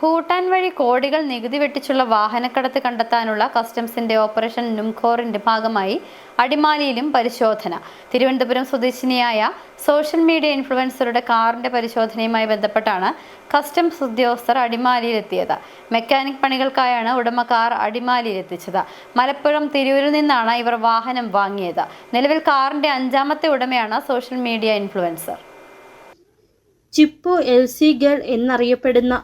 ഭൂട്ടാൻ വഴി കോടികൾ നികുതി വെട്ടിച്ചുള്ള വാഹനക്കടത്ത് കണ്ടെത്താനുള്ള കസ്റ്റംസിന്റെ ഓപ്പറേഷൻ നുംഖോറിന്റെ ഭാഗമായി അടിമാലിയിലും പരിശോധന. തിരുവനന്തപുരം സ്വദേശിനിയായ സോഷ്യൽ മീഡിയ ഇൻഫ്ലുവൻസറുടെ കാറിന്റെ പരിശോധനയുമായി ബന്ധപ്പെട്ടാണ് കസ്റ്റംസ് ഉദ്യോഗസ്ഥർ അടിമാലിയിലെത്തിയത്. മെക്കാനിക് പണികൾക്കായാണ് ഉടമ കാർ അടിമാലിയിലെത്തിച്ചത്. മലപ്പുറം തിരൂരിൽ നിന്നാണ് ഇവർ വാഹനം വാങ്ങിയത്. നിലവിൽ കാറിന്റെ അഞ്ചാമത്തെ ഉടമയാണ് social media influencer. Chippu L C girl എന്നറിയപ്പെടുന്ന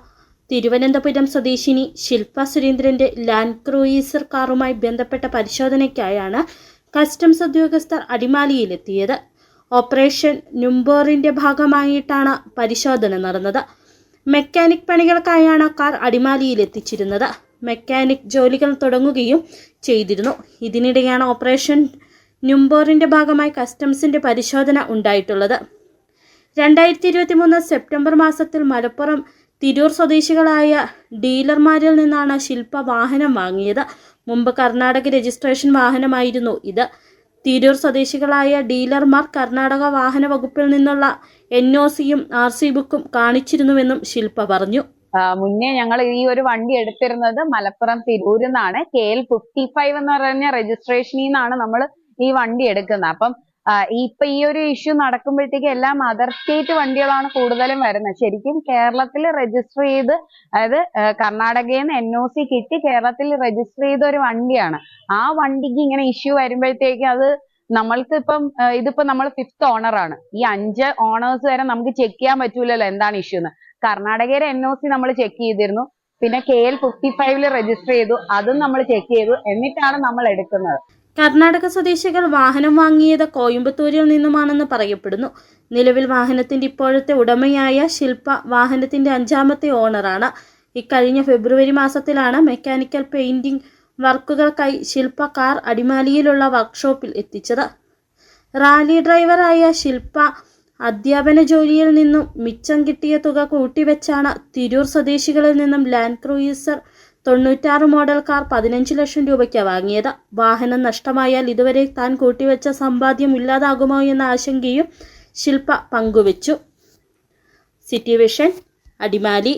തിരുവനന്തപുരം സ്വദേശിനി ശില്പ സുരേന്ദ്രന്റെ ലാൻഡ് ക്രൂയിസർ കാറുമായി ബന്ധപ്പെട്ട പരിശോധനയ്ക്കായാണ് കസ്റ്റംസ് ഉദ്യോഗസ്ഥർ അടിമാലിയിലെത്തിയത്. ഓപ്പറേഷൻ നുംബോറിന്റെ ഭാഗമായിട്ടാണ് പരിശോധന നടന്നത്. മെക്കാനിക് പണികൾക്കായാണ് കാർ അടിമാലിയിലെത്തിച്ചിരുന്നത്. മെക്കാനിക് ജോലികൾ തുടങ്ങുകയും ചെയ്തിരുന്നു. ഇതിനിടെയാണ് ഓപ്പറേഷൻ നുംബോറിന്റെ ഭാഗമായി കസ്റ്റംസിന്റെ പരിശോധന ഉണ്ടായിട്ടുള്ളത്. രണ്ടായിരത്തി ഇരുപത്തി മൂന്ന് സെപ്റ്റംബർ മാസത്തിൽ മലപ്പുറം തിരൂർ സ്വദേശികളായ ഡീലർമാരിൽ നിന്നാണ് ശില്പ വാഹനം വാങ്ങിയത്. മുമ്പ് കർണാടക രജിസ്ട്രേഷൻ വാഹനമായിരുന്നു ഇത്. തിരൂർ സ്വദേശികളായ ഡീലർമാർ കർണാടക വാഹന വകുപ്പിൽ നിന്നുള്ള എൻ ഒ സിയും ആർ സി ബുക്കും കാണിച്ചിരുന്നുവെന്നും ശില്പ പറഞ്ഞു. മുന്നേ ഞങ്ങൾ ഈ ഒരു വണ്ടി എടുത്തിരുന്നത് മലപ്പുറം തിരൂരിൽ നിന്നാണ്. കെ എൽ ഫിഫ്റ്റി ഫൈവ് എന്ന് പറഞ്ഞ രജിസ്ട്രേഷനിൽ നിന്നാണ് നമ്മൾ ഈ വണ്ടി എടുക്കുന്നത്. അപ്പം ഇപ്പൊ ഈ ഒരു ഇഷ്യൂ നടക്കുമ്പോഴത്തേക്ക് എല്ലാം അതർ സ്റ്റേറ്റ് വണ്ടികളാണ് കൂടുതലും വരുന്നത്. ശരിക്കും കേരളത്തിൽ രജിസ്റ്റർ ചെയ്ത് അതായത് കർണാടകയിൽ നിന്ന് എൻ ഒ സി കിട്ടി കേരളത്തിൽ രജിസ്റ്റർ ചെയ്ത ഒരു വണ്ടിയാണ്. ആ വണ്ടിക്ക് ഇങ്ങനെ ഇഷ്യൂ വരുമ്പോഴത്തേക്ക് അത് നമ്മൾക്ക് ഇപ്പം ഇതിപ്പോ നമ്മൾ ഫിഫ്ത്ത് ഓണർ ആണ്. ഈ അഞ്ച് ഓണേഴ്സ് വരെ നമുക്ക് ചെക്ക് ചെയ്യാൻ പറ്റൂലല്ലോ എന്താണ് ഇഷ്യൂ എന്ന്. കർണാടകയിലെ എൻ ഒ സി നമ്മൾ ചെക്ക് ചെയ്തിരുന്നു. പിന്നെ കെ എൽ ഫിഫ്റ്റി ഫൈവിൽ രജിസ്റ്റർ ചെയ്തു. അതും നമ്മൾ ചെക്ക് ചെയ്തു. എന്നിട്ടാണ് നമ്മൾ എടുക്കുന്നത്. കർണാടക സ്വദേശികൾ വാഹനം വാങ്ങിയത് കോയമ്പത്തൂരിൽ നിന്നുമാണെന്ന് പറയപ്പെടുന്നു. നിലവിൽ വാഹനത്തിന്റെ ഇപ്പോഴത്തെ ഉടമയായ ശില്പ വാഹനത്തിന്റെ അഞ്ചാമത്തെ ഓണറാണ്. ഇക്കഴിഞ്ഞ ഫെബ്രുവരി മാസത്തിലാണ് മെക്കാനിക്കൽ പെയിന്റിംഗ് വർക്കുകൾക്കായി ശില്പ കാർ അടിമാലിയിലുള്ള വർക്ക്ഷോപ്പിൽ എത്തിച്ചത്. റാലി ഡ്രൈവറായ ശില്പ അധ്യാപന ജോലിയിൽ നിന്നും മിച്ചം കിട്ടിയ തുക കൂട്ടിവെച്ചാണ് തിരൂർ സ്വദേശികളിൽ നിന്നും ലാൻഡ് ക്രൂയിസർ തൊണ്ണൂറ്റാറ് മോഡൽ കാർ പതിനഞ്ച് ലക്ഷം രൂപയ്ക്ക് വാങ്ങിയത്. വാഹനം നഷ്ടമായാൽ ഇതുവരെ താൻ കൂട്ടിവെച്ച സമ്പാദ്യം ഇല്ലാതാകുമോ എന്ന ആശങ്കയും ശില്പ പങ്കുവച്ചു. City vision Adimali.